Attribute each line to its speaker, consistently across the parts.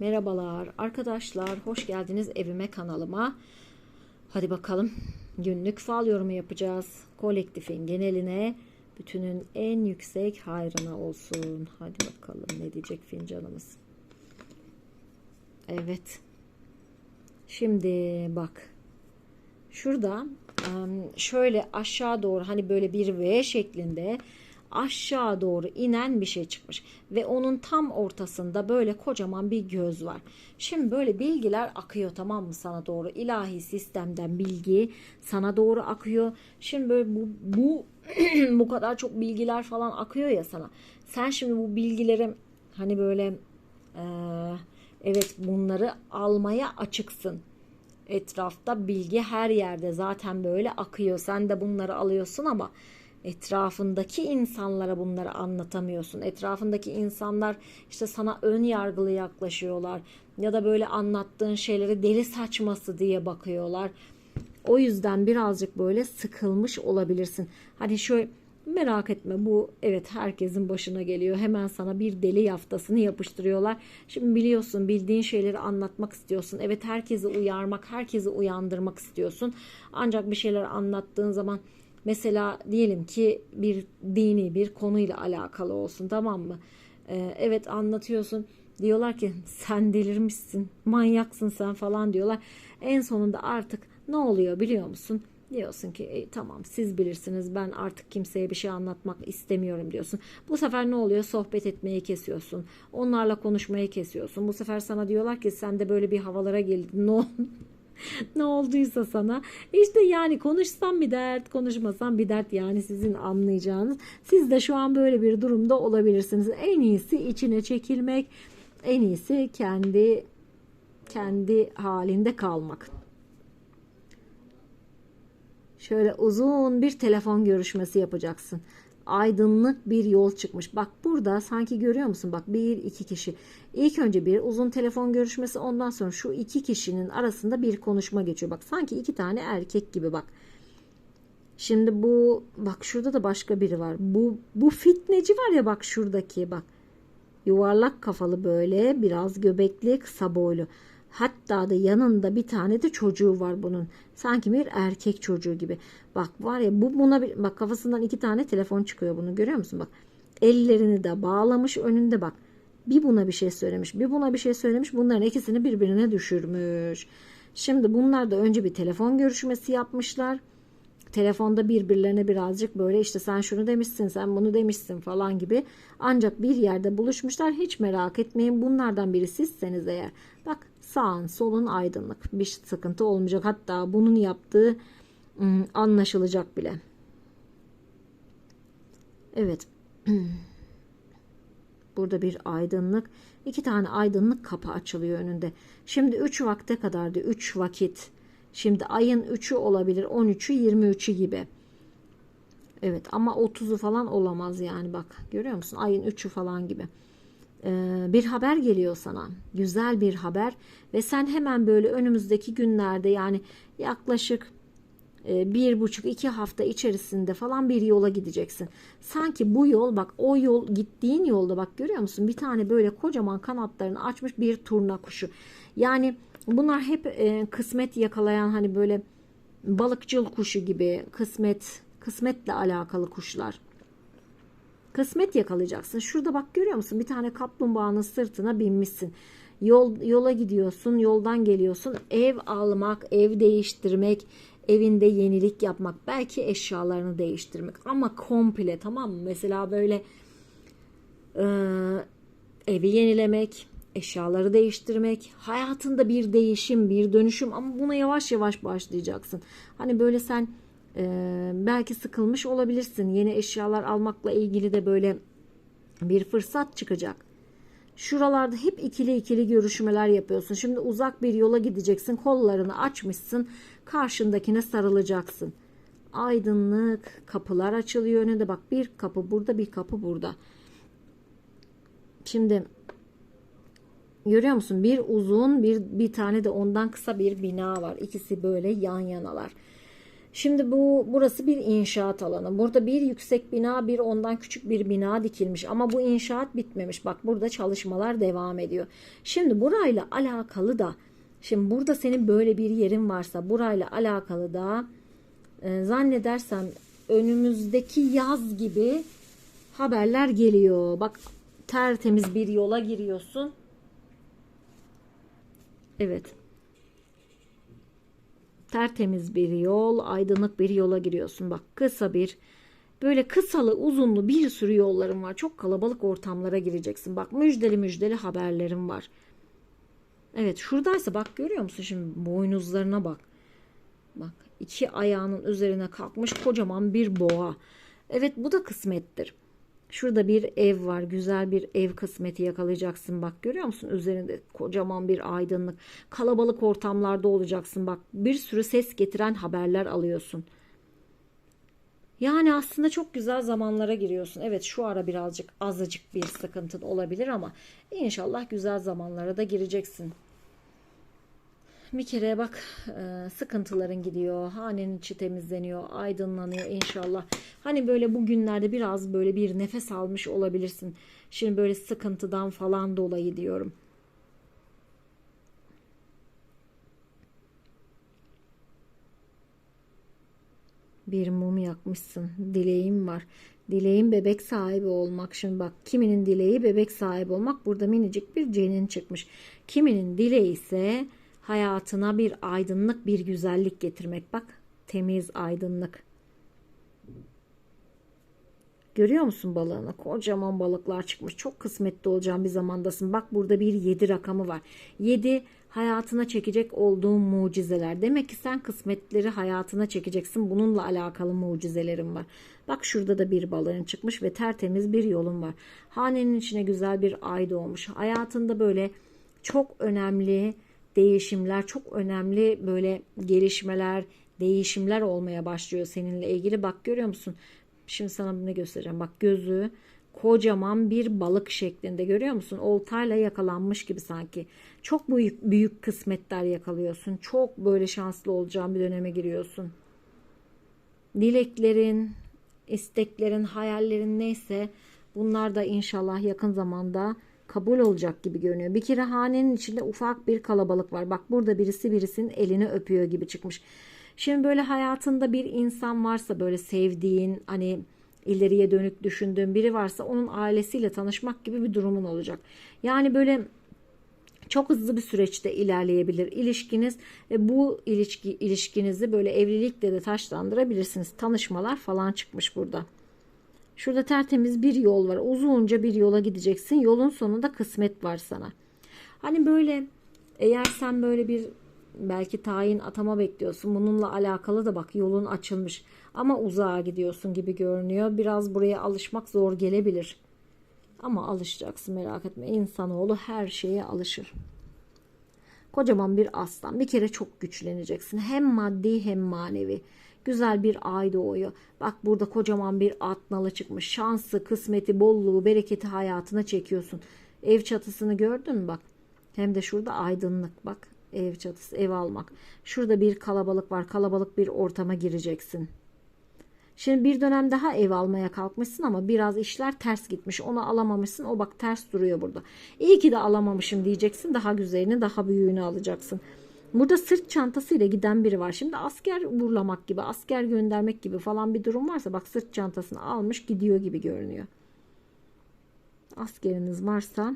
Speaker 1: Merhabalar arkadaşlar, hoş geldiniz evime kanalıma. Hadi bakalım günlük fal yorumu yapacağız. Kolektifin geneline bütünün en yüksek hayrına olsun. Hadi bakalım ne diyecek fincanımız. Evet. Şimdi bak. Şurada şöyle aşağı doğru hani böyle bir V şeklinde aşağı doğru inen bir şey çıkmış ve onun tam ortasında böyle kocaman bir göz var. Şimdi böyle bilgiler akıyor tamam mı sana doğru ilahi sistemden bilgi sana doğru akıyor. Şimdi böyle bu bu bu kadar çok bilgiler falan akıyor ya sana. Sen şimdi bu bilgileri hani böyle e, evet bunları almaya açıksın etrafta bilgi her yerde zaten böyle akıyor. Sen de bunları alıyorsun ama etrafındaki insanlara bunları anlatamıyorsun. Etrafındaki insanlar işte sana ön yargılı yaklaşıyorlar ya da böyle anlattığın şeyleri deli saçması diye bakıyorlar. O yüzden birazcık böyle sıkılmış olabilirsin. Hani şöyle merak etme bu evet herkesin başına geliyor. Hemen sana bir deli yaftasını yapıştırıyorlar. Şimdi biliyorsun bildiğin şeyleri anlatmak istiyorsun. Evet herkesi uyarmak, herkesi uyandırmak istiyorsun. Ancak bir şeyler anlattığın zaman Mesela diyelim ki bir dini bir konuyla alakalı olsun tamam mı? Ee, evet anlatıyorsun. Diyorlar ki sen delirmişsin, manyaksın sen falan diyorlar. En sonunda artık ne oluyor biliyor musun? Diyorsun ki e, tamam siz bilirsiniz ben artık kimseye bir şey anlatmak istemiyorum diyorsun. Bu sefer ne oluyor? Sohbet etmeyi kesiyorsun. Onlarla konuşmayı kesiyorsun. Bu sefer sana diyorlar ki sen de böyle bir havalara geldin. Ne ne olduysa sana. İşte yani konuşsam bir dert, konuşmasam bir dert yani sizin anlayacağınız. Siz de şu an böyle bir durumda olabilirsiniz. En iyisi içine çekilmek, en iyisi kendi kendi halinde kalmak. Şöyle uzun bir telefon görüşmesi yapacaksın aydınlık bir yol çıkmış. Bak burada sanki görüyor musun? Bak bir iki kişi. İlk önce bir uzun telefon görüşmesi ondan sonra şu iki kişinin arasında bir konuşma geçiyor. Bak sanki iki tane erkek gibi bak. Şimdi bu bak şurada da başka biri var. Bu bu fitneci var ya bak şuradaki bak. Yuvarlak kafalı böyle biraz göbekli kısa boylu. Hatta da yanında bir tane de çocuğu var bunun. Sanki bir erkek çocuğu gibi. Bak var ya bu buna bir bak kafasından iki tane telefon çıkıyor bunu görüyor musun bak. Ellerini de bağlamış önünde bak. Bir buna bir şey söylemiş, bir buna bir şey söylemiş. Bunların ikisini birbirine düşürmüş. Şimdi bunlar da önce bir telefon görüşmesi yapmışlar. Telefonda birbirlerine birazcık böyle işte sen şunu demişsin, sen bunu demişsin falan gibi. Ancak bir yerde buluşmuşlar. Hiç merak etmeyin. Bunlardan biri sizseniz eğer. Bak sağın solun aydınlık. Bir sıkıntı olmayacak. Hatta bunun yaptığı anlaşılacak bile. Evet. Burada bir aydınlık. iki tane aydınlık kapı açılıyor önünde. Şimdi 3 vakte kadardı. 3 vakit. Şimdi ayın 3'ü olabilir. 13'ü 23'ü gibi. Evet ama 30'u falan olamaz yani bak. Görüyor musun? Ayın 3'ü falan gibi. Ee, bir haber geliyor sana. Güzel bir haber ve sen hemen böyle önümüzdeki günlerde yani yaklaşık e, bir buçuk iki hafta içerisinde falan bir yola gideceksin. Sanki bu yol bak o yol gittiğin yolda bak görüyor musun bir tane böyle kocaman kanatlarını açmış bir turna kuşu. Yani bunlar hep e, kısmet yakalayan hani böyle balıkçıl kuşu gibi kısmet kısmetle alakalı kuşlar. Kısmet yakalayacaksın. Şurada bak görüyor musun? Bir tane kaplumbağanın sırtına binmişsin. Yol, yola gidiyorsun, yoldan geliyorsun. Ev almak, ev değiştirmek, evinde yenilik yapmak, belki eşyalarını değiştirmek ama komple tamam mı? Mesela böyle e, evi yenilemek, eşyaları değiştirmek, hayatında bir değişim, bir dönüşüm ama buna yavaş yavaş başlayacaksın. Hani böyle sen ee, belki sıkılmış olabilirsin. Yeni eşyalar almakla ilgili de böyle bir fırsat çıkacak. Şuralarda hep ikili ikili görüşmeler yapıyorsun. Şimdi uzak bir yola gideceksin. Kollarını açmışsın. Karşındakine sarılacaksın. Aydınlık kapılar açılıyor önünde. Bak bir kapı burada bir kapı burada. Şimdi görüyor musun? Bir uzun bir bir tane de ondan kısa bir bina var. İkisi böyle yan yanalar. Şimdi bu burası bir inşaat alanı. Burada bir yüksek bina, bir ondan küçük bir bina dikilmiş ama bu inşaat bitmemiş. Bak burada çalışmalar devam ediyor. Şimdi burayla alakalı da şimdi burada senin böyle bir yerin varsa burayla alakalı da e, zannedersem önümüzdeki yaz gibi haberler geliyor. Bak tertemiz bir yola giriyorsun. Evet. Tertemiz bir yol, aydınlık bir yola giriyorsun. Bak kısa bir böyle kısalı uzunlu bir sürü yolların var. Çok kalabalık ortamlara gireceksin. Bak müjdeli müjdeli haberlerim var. Evet şuradaysa bak görüyor musun şimdi boynuzlarına bak. Bak iki ayağının üzerine kalkmış kocaman bir boğa. Evet bu da kısmettir. Şurada bir ev var. Güzel bir ev kısmeti yakalayacaksın. Bak görüyor musun? Üzerinde kocaman bir aydınlık. Kalabalık ortamlarda olacaksın. Bak bir sürü ses getiren haberler alıyorsun. Yani aslında çok güzel zamanlara giriyorsun. Evet şu ara birazcık azıcık bir sıkıntın olabilir ama inşallah güzel zamanlara da gireceksin. Bir kere bak e, sıkıntıların gidiyor. Hanenin içi temizleniyor, aydınlanıyor inşallah. Hani böyle bugünlerde biraz böyle bir nefes almış olabilirsin. Şimdi böyle sıkıntıdan falan dolayı diyorum. Bir mum yakmışsın. Dileğim var. Dileğim bebek sahibi olmak. Şimdi bak kiminin dileği bebek sahibi olmak. Burada minicik bir cenin çıkmış. Kiminin dileği ise hayatına bir aydınlık, bir güzellik getirmek. Bak temiz aydınlık. Görüyor musun balığını? Kocaman balıklar çıkmış. Çok kısmetli olacağın bir zamandasın. Bak burada bir 7 rakamı var. 7 hayatına çekecek olduğun mucizeler. Demek ki sen kısmetleri hayatına çekeceksin. Bununla alakalı mucizelerin var. Bak şurada da bir balığın çıkmış ve tertemiz bir yolun var. Hanenin içine güzel bir ay doğmuş. Hayatında böyle çok önemli değişimler, çok önemli böyle gelişmeler, değişimler olmaya başlıyor seninle ilgili. Bak görüyor musun? Şimdi sana ne göstereceğim. Bak gözü kocaman bir balık şeklinde görüyor musun? Oltayla yakalanmış gibi sanki. Çok büyük büyük kısmetler yakalıyorsun. Çok böyle şanslı olacağın bir döneme giriyorsun. Dileklerin, isteklerin, hayallerin neyse bunlar da inşallah yakın zamanda kabul olacak gibi görünüyor. Bir kere içinde ufak bir kalabalık var. Bak burada birisi birisinin elini öpüyor gibi çıkmış. Şimdi böyle hayatında bir insan varsa böyle sevdiğin hani ileriye dönük düşündüğün biri varsa onun ailesiyle tanışmak gibi bir durumun olacak. Yani böyle çok hızlı bir süreçte ilerleyebilir ilişkiniz ve bu ilişki ilişkinizi böyle evlilikle de taşlandırabilirsiniz. Tanışmalar falan çıkmış burada. Şurada tertemiz bir yol var. Uzunca bir yola gideceksin. Yolun sonunda kısmet var sana. Hani böyle eğer sen böyle bir belki tayin atama bekliyorsun. Bununla alakalı da bak yolun açılmış. Ama uzağa gidiyorsun gibi görünüyor. Biraz buraya alışmak zor gelebilir. Ama alışacaksın merak etme. İnsanoğlu her şeye alışır. Kocaman bir aslan. Bir kere çok güçleneceksin. Hem maddi hem manevi. Güzel bir ay doğuyor. Bak burada kocaman bir at nalı çıkmış. Şansı, kısmeti, bolluğu, bereketi hayatına çekiyorsun. Ev çatısını gördün mü bak. Hem de şurada aydınlık bak. Ev çatısı, ev almak. Şurada bir kalabalık var. Kalabalık bir ortama gireceksin. Şimdi bir dönem daha ev almaya kalkmışsın ama biraz işler ters gitmiş. Onu alamamışsın. O bak ters duruyor burada. İyi ki de alamamışım diyeceksin. Daha güzelini, daha büyüğünü alacaksın. Burada sırt çantasıyla giden biri var. Şimdi asker vurlamak gibi, asker göndermek gibi falan bir durum varsa bak sırt çantasını almış gidiyor gibi görünüyor. Askeriniz varsa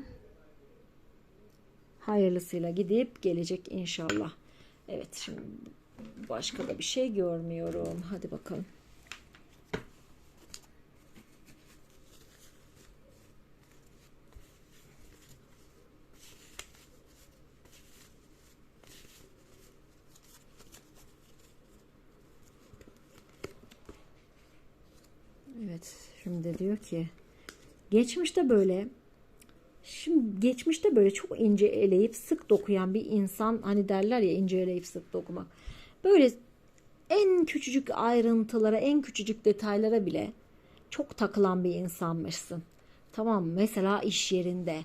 Speaker 1: hayırlısıyla gidip gelecek inşallah. Evet şimdi başka da bir şey görmüyorum. Hadi bakalım. Evet şimdi diyor ki geçmişte böyle şimdi geçmişte böyle çok ince eleyip sık dokuyan bir insan hani derler ya ince eleyip sık dokumak. Böyle en küçücük ayrıntılara en küçücük detaylara bile çok takılan bir insanmışsın. Tamam? Mesela iş yerinde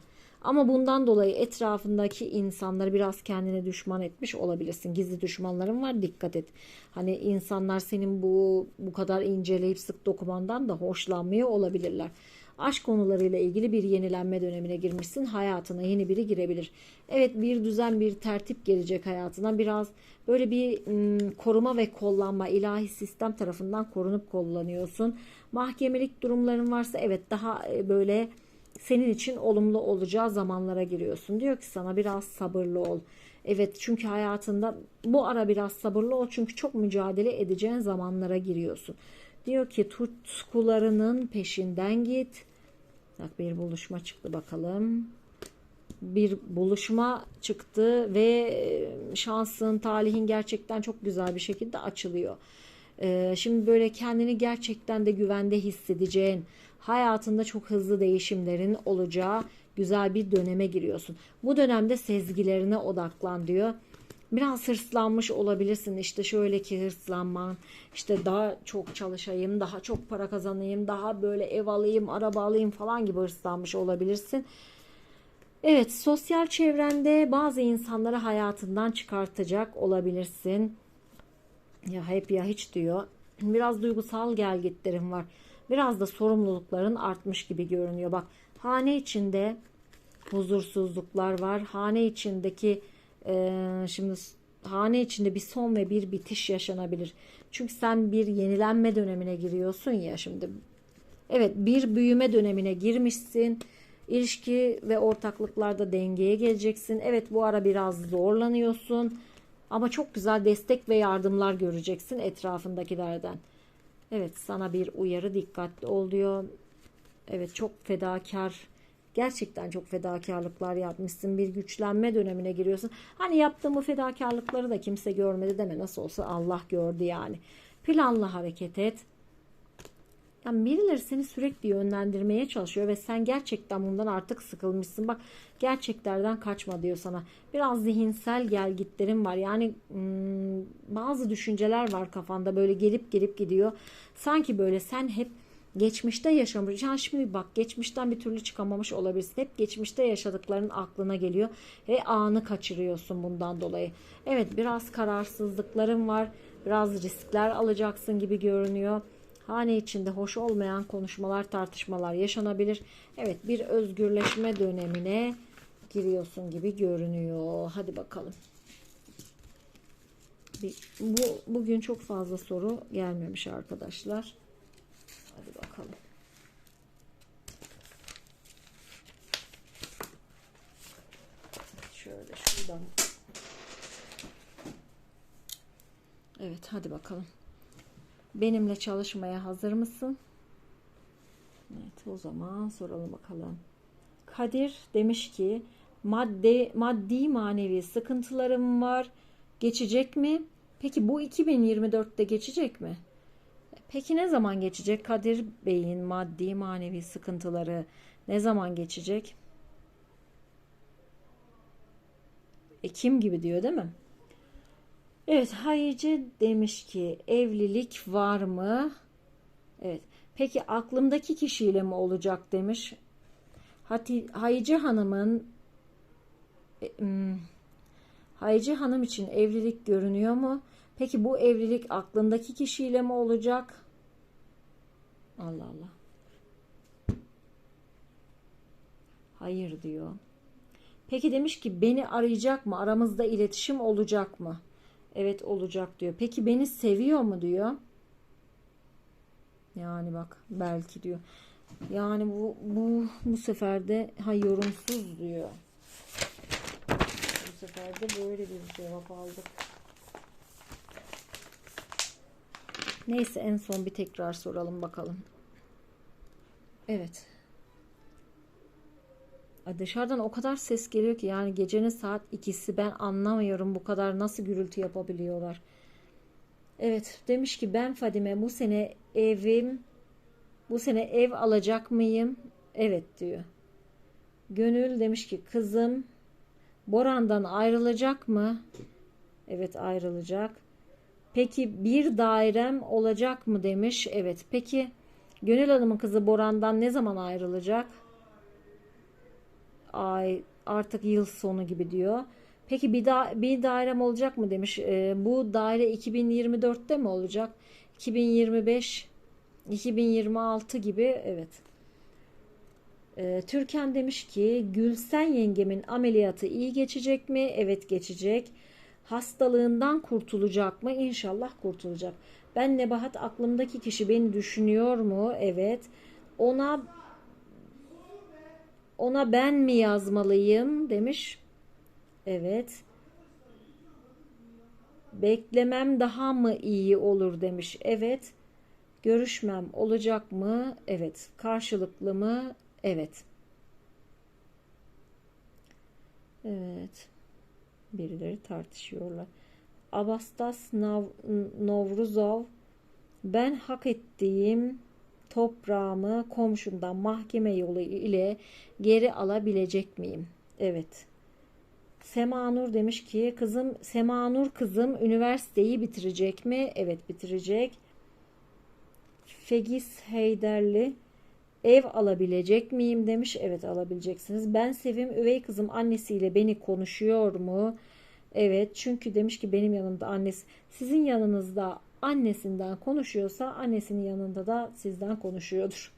Speaker 1: Ama bundan dolayı etrafındaki insanları biraz kendine düşman etmiş olabilirsin. Gizli düşmanların var dikkat et. Hani insanlar senin bu bu kadar inceleyip sık dokumandan da hoşlanmıyor olabilirler. Aşk konularıyla ilgili bir yenilenme dönemine girmişsin. Hayatına yeni biri girebilir. Evet bir düzen bir tertip gelecek hayatına. Biraz böyle bir ım, koruma ve kollanma ilahi sistem tarafından korunup kullanıyorsun. Mahkemelik durumların varsa evet daha e, böyle senin için olumlu olacağı zamanlara giriyorsun. Diyor ki sana biraz sabırlı ol. Evet çünkü hayatında bu ara biraz sabırlı ol çünkü çok mücadele edeceğin zamanlara giriyorsun. Diyor ki tutkularının peşinden git. Bak bir buluşma çıktı bakalım. Bir buluşma çıktı ve e, şansın, talihin gerçekten çok güzel bir şekilde açılıyor. Ee, şimdi böyle kendini gerçekten de güvende hissedeceğin, hayatında çok hızlı değişimlerin olacağı güzel bir döneme giriyorsun. Bu dönemde sezgilerine odaklan diyor. Biraz hırslanmış olabilirsin. İşte şöyle ki hırslanman, işte daha çok çalışayım, daha çok para kazanayım, daha böyle ev alayım, araba alayım falan gibi hırslanmış olabilirsin. Evet, sosyal çevrende bazı insanları hayatından çıkartacak olabilirsin. Ya hep ya hiç diyor. Biraz duygusal gelgitlerim var. Biraz da sorumlulukların artmış gibi görünüyor. Bak hane içinde huzursuzluklar var. Hane içindeki e, şimdi hane içinde bir son ve bir bitiş yaşanabilir. Çünkü sen bir yenilenme dönemine giriyorsun ya şimdi. Evet bir büyüme dönemine girmişsin. İlişki ve ortaklıklarda dengeye geleceksin. Evet bu ara biraz zorlanıyorsun. Ama çok güzel destek ve yardımlar göreceksin etrafındakilerden. Evet sana bir uyarı dikkatli ol diyor. Evet çok fedakar gerçekten çok fedakarlıklar yapmışsın. Bir güçlenme dönemine giriyorsun. Hani yaptığım fedakarlıkları da kimse görmedi deme. Nasıl olsa Allah gördü yani. Planlı hareket et. Yani birileri seni sürekli yönlendirmeye çalışıyor ve sen gerçekten bundan artık sıkılmışsın. Bak gerçeklerden kaçma diyor sana. Biraz zihinsel gelgitlerin var. Yani hmm, bazı düşünceler var kafanda böyle gelip gelip gidiyor. Sanki böyle sen hep geçmişte yaşamış. Yani şimdi bak geçmişten bir türlü çıkamamış olabilirsin. Hep geçmişte yaşadıkların aklına geliyor ve anı kaçırıyorsun bundan dolayı. Evet biraz kararsızlıkların var. Biraz riskler alacaksın gibi görünüyor. Hane içinde hoş olmayan konuşmalar, tartışmalar yaşanabilir. Evet bir özgürleşme dönemine giriyorsun gibi görünüyor. Hadi bakalım. Bu bugün çok fazla soru gelmemiş arkadaşlar. Hadi bakalım. Şöyle şuradan. Evet hadi bakalım. Benimle çalışmaya hazır mısın? Evet o zaman soralım bakalım. Kadir demiş ki madde maddi manevi sıkıntılarım var. Geçecek mi? Peki bu 2024'te geçecek mi? Peki ne zaman geçecek? Kadir Bey'in maddi manevi sıkıntıları ne zaman geçecek? Ekim gibi diyor değil mi? Evet Hayice demiş ki evlilik var mı? Evet. Peki aklımdaki kişiyle mi olacak demiş. Hati, Hayice Hanım'ın e, hmm, Hayice Hanım için evlilik görünüyor mu? Peki bu evlilik aklındaki kişiyle mi olacak? Allah Allah. Hayır diyor. Peki demiş ki beni arayacak mı? Aramızda iletişim olacak mı? Evet olacak diyor. Peki beni seviyor mu diyor. Yani bak belki diyor. Yani bu bu bu sefer de ha yorumsuz diyor. Bu sefer de böyle bir cevap aldık. Neyse en son bir tekrar soralım bakalım. Evet. Dışarıdan o kadar ses geliyor ki yani gecenin saat ikisi ben anlamıyorum bu kadar nasıl gürültü yapabiliyorlar. Evet demiş ki ben Fadime bu sene evim bu sene ev alacak mıyım? Evet diyor. Gönül demiş ki kızım Boran'dan ayrılacak mı? Evet ayrılacak. Peki bir dairem olacak mı demiş. Evet. Peki Gönül Hanım'ın kızı Boran'dan ne zaman ayrılacak? Ay artık yıl sonu gibi diyor. Peki bir da bir dairem olacak mı demiş. Ee, bu daire 2024'te mi olacak? 2025 2026 gibi evet. Ee, Türkan demiş ki Gülsen yengemin ameliyatı iyi geçecek mi? Evet geçecek. Hastalığından kurtulacak mı? İnşallah kurtulacak. Ben Nebahat aklımdaki kişi beni düşünüyor mu? Evet. Ona ona ben mi yazmalıyım demiş. Evet. Beklemem daha mı iyi olur demiş. Evet. Görüşmem olacak mı? Evet. Karşılıklı mı? Evet. Evet. Birileri tartışıyorlar. Abastas Nav- Novruzov ben hak ettiğim toprağımı komşumdan mahkeme yolu ile geri alabilecek miyim? Evet. Semanur demiş ki kızım Semanur kızım üniversiteyi bitirecek mi? Evet bitirecek. Fegiz Heyderli ev alabilecek miyim demiş. Evet alabileceksiniz. Ben Sevim üvey kızım annesiyle beni konuşuyor mu? Evet çünkü demiş ki benim yanımda annesi sizin yanınızda annesinden konuşuyorsa annesinin yanında da sizden konuşuyordur.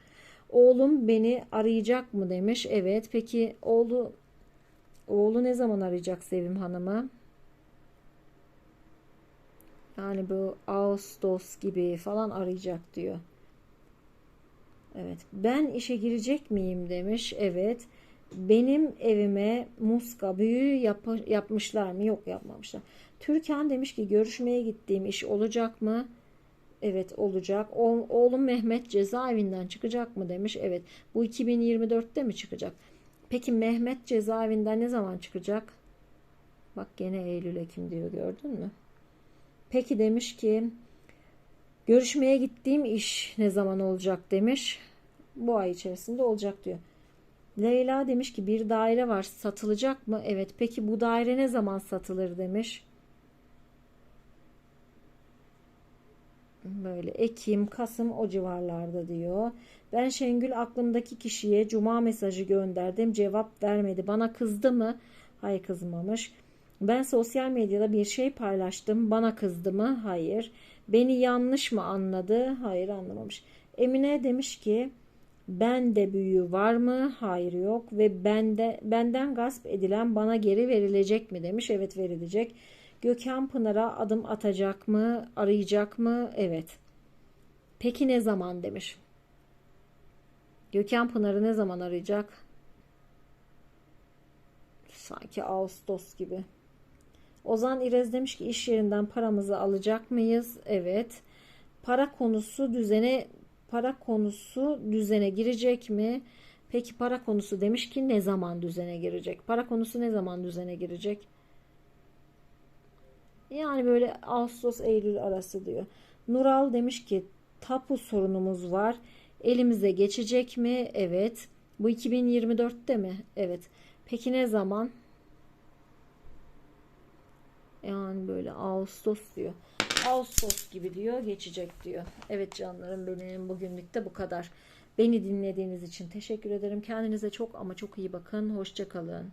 Speaker 1: Oğlum beni arayacak mı demiş. Evet peki oğlu oğlu ne zaman arayacak Sevim Hanım'ı? Yani bu Ağustos gibi falan arayacak diyor. Evet. Ben işe girecek miyim demiş. Evet. Benim evime muska büyü yap- yapmışlar mı? Yok yapmamışlar. Türkan demiş ki görüşmeye gittiğim iş olacak mı? Evet olacak. O- oğlum Mehmet cezaevinden çıkacak mı demiş. Evet. Bu 2024'te mi çıkacak? Peki Mehmet cezaevinden ne zaman çıkacak? Bak gene Eylül Ekim diyor gördün mü? Peki demiş ki görüşmeye gittiğim iş ne zaman olacak demiş. Bu ay içerisinde olacak diyor. Leyla demiş ki bir daire var satılacak mı? Evet. Peki bu daire ne zaman satılır demiş. Böyle Ekim, Kasım o civarlarda diyor. Ben Şengül aklımdaki kişiye cuma mesajı gönderdim. Cevap vermedi. Bana kızdı mı? Hayır kızmamış. Ben sosyal medyada bir şey paylaştım. Bana kızdı mı? Hayır. Beni yanlış mı anladı? Hayır anlamamış. Emine demiş ki bende büyü var mı? Hayır yok ve bende benden gasp edilen bana geri verilecek mi demiş. Evet verilecek. Gökhan Pınar'a adım atacak mı? Arayacak mı? Evet. Peki ne zaman demiş. Gökhan Pınar'ı ne zaman arayacak? Sanki Ağustos gibi. Ozan İrez demiş ki iş yerinden paramızı alacak mıyız? Evet. Para konusu düzene para konusu düzene girecek mi? Peki para konusu demiş ki ne zaman düzene girecek? Para konusu ne zaman düzene girecek? Yani böyle Ağustos Eylül arası diyor. Nural demiş ki tapu sorunumuz var. Elimize geçecek mi? Evet. Bu 2024'te mi? Evet. Peki ne zaman? Yani böyle Ağustos diyor. Ağustos gibi diyor geçecek diyor. Evet canlarım benim bugünlük de bu kadar. Beni dinlediğiniz için teşekkür ederim. Kendinize çok ama çok iyi bakın. Hoşça kalın.